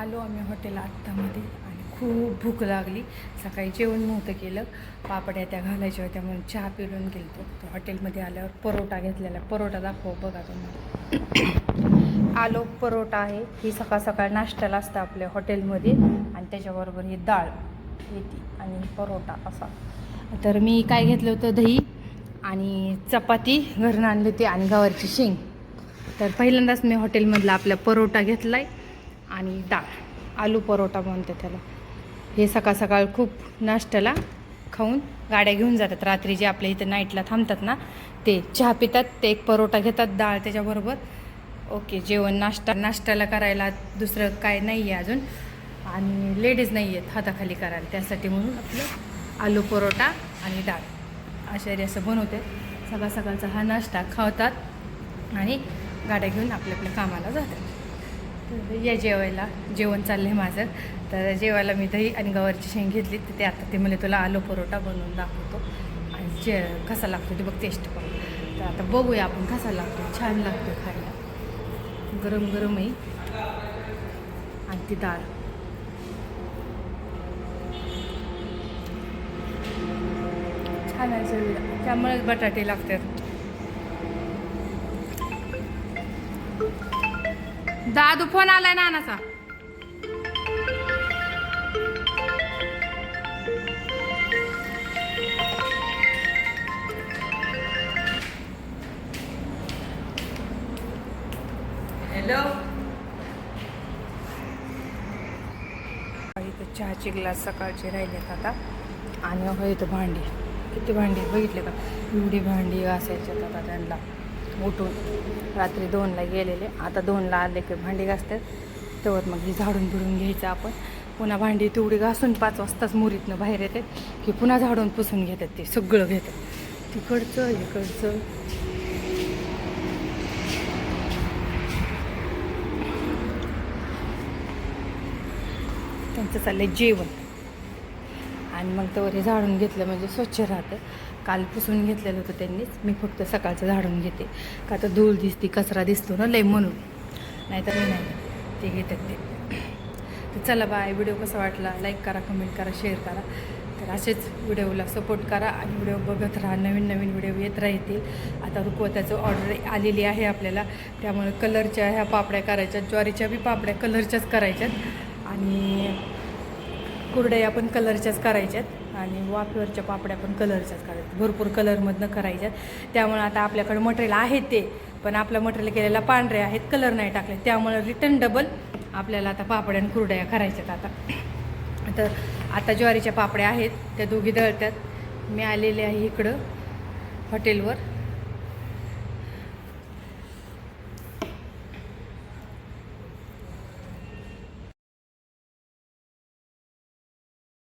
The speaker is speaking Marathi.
आलो आम्ही हॉटेल आत्तामध्ये आणि खूप भूक लागली. सकाळी जेवण नव्हतं केलं. पापड्या त्या घालायच्या होत्या म्हणून चहा पिळून गेलो तो हॉटेलमध्ये आल्यावर परोटा घेतलेला. परोटा दाखव बघा तुम्हाला आलो परोटा आहे. ही सकाळ सकाळ नाश्त्याला असतं आपल्या हॉटेलमध्ये आणि त्याच्याबरोबर ही डाळ येते आणि परोटा असा. तर मी काय घेतलं होतं? दही आणि चपाती. घरून आणली होती आणि गवारची शेंग. तर पहिल्यांदाच मी हॉटेलमधला आपला परोटा घेतला आहे आणि डाळ आलू परोटा म्हणते त्याला. हे सकाळ सकाळ खूप नाश्त्याला खाऊन गाड्या घेऊन जातात. रात्री जे आपल्या इथं नाईटला थांबतात ना ते चहा पितात ते एक परोटा घेतात डाळ त्याच्याबरोबर. ओके जेवण नाश्ता नाश्त्याला करायला दुसरं काय नाही आहे अजून. आणि लेडीज नाही आहेत हाताखाली करायला. त्यासाठी म्हणून आपलं आलू परोटा आणि डाळ. अशा असं बनवते. सकाळ सकाळचा हा नाश्ता खावतात आणि गाड्या घेऊन आपल्या आपल्या कामाला जातात. या जेवायला जेवण चाललं आहे माझं. तर जेवायला मी दही आणि गवारची शेंग घेतली. तर ते आता ते मला तुला आलू परोटा बनवून दाखवतो. आणि जे कसा लागतो ते बघ टेस्ट पण तर आता बघूया आपण कसा लागतो. छान लागतो खायला. गरम गरम आहे. आणि ती डाळ छान आहे सगळं. त्यामुळेच बटाटे लागतात. दादू फोन आलाय नानाचा. हॅलो इथं चहाचे ग्लास सकाळचे राहिलेत आता. आणि हो इथं भांडी. किती भांडी बघितले का? एवढी भांडी घासायच्यात आता त्यांना. उठून रात्री दोनला गेलेले. आता दोनला आले की भांडी घासतात. तेव्हा मग ही झाडून बिडून घ्यायचं आपण. पुन्हा भांडी तेवढी घासून पाच वाजताच मुरीतनं बाहेर येतात. की पुन्हा झाडून पुसून घेतात ते सगळं घेतात. तिकडचं इकडचं. त्यांचं चाललंय जेवण. आणि मग तर हे झाडून घेतलं म्हणजे स्वच्छ राहतं. काल पुसून घेतलेलं होतं त्यांनीच. मी फक्त सकाळचं झाडून घेते. का तर धूळ दिसते कचरा दिसतो ना लय म्हणून. नाहीतर मी नाही. ते घेतात ते. तर चला बाय व्हिडिओ कसा वाटला? लाईक करा कमेंट करा शेअर करा. तर असेच व्हिडिओला सपोर्ट करा आणि व्हिडिओ बघत राहा. नवीन नवीन व्हिडिओ येत राहतील. आता रुकवत्याचं ऑर्डर आलेली आहे आपल्याला. त्यामुळे कलरच्या ह्या पापड्या करायच्यात. ज्वारीच्या बी पापड्या कलरच्याच करायच्यात. आणि कुरडया पण कलरच्याच करायच्यात आणि वाफेवरच्या पापड्या पण कलरच्याच करायच्या भरपूर कलरमधनं करायच्यात. त्यामुळे आता आपल्याकडे मटेरियल आहे ते पण आपलं मटेरियल केलेला पांढरे आहेत कलर नाही टाकले. त्यामुळे रिटर्न डबल आपल्याला आता पापड्या आणि कुरडया करायच्यात आता. तर आता ज्वारीच्या पापड्या आहेत त्या दोघी दळतात. मी आलेले आहे इकडं हॉटेलवर